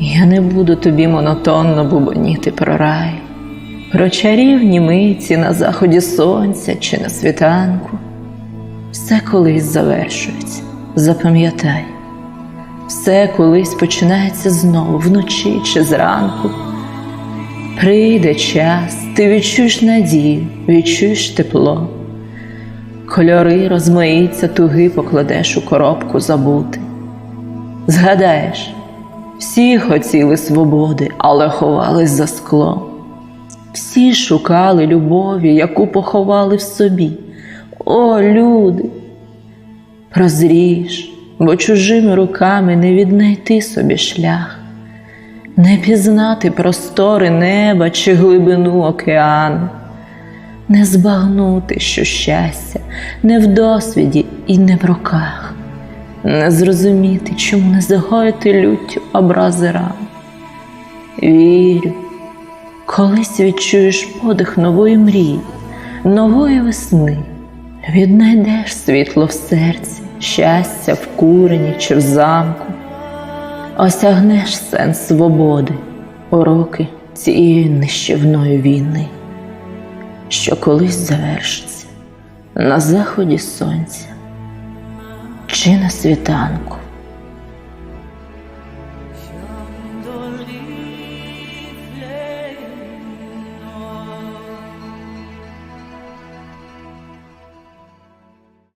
Я не буду тобі монотонно бубоніти про рай, про чарівні миті на заході сонця чи на світанку. Все колись завершується, запам'ятай, все колись починається знову вночі чи зранку. Прийде час, ти відчуєш надію, відчуєш тепло. Кольори розмаїться, туги покладеш у коробку забути. Згадаєш, всі хотіли свободи, але ховались за склом. Всі шукали любові, яку поховали в собі. О, люди! Прозрієш, бо чужими руками не віднайти собі шлях, не пізнати простори неба чи глибину океану, не збагнути, що щастя не в досвіді і не в руках, не зрозуміти, чому не загоїти люттю образи ран. Вірю, колись відчуєш подих нової мрії, нової весни, віднайдеш світло в серці, щастя в курені чи в замку, осягнеш сенс свободи, уроки цієї нищівної війни, що колись завершиться на заході сонця чи на світанку.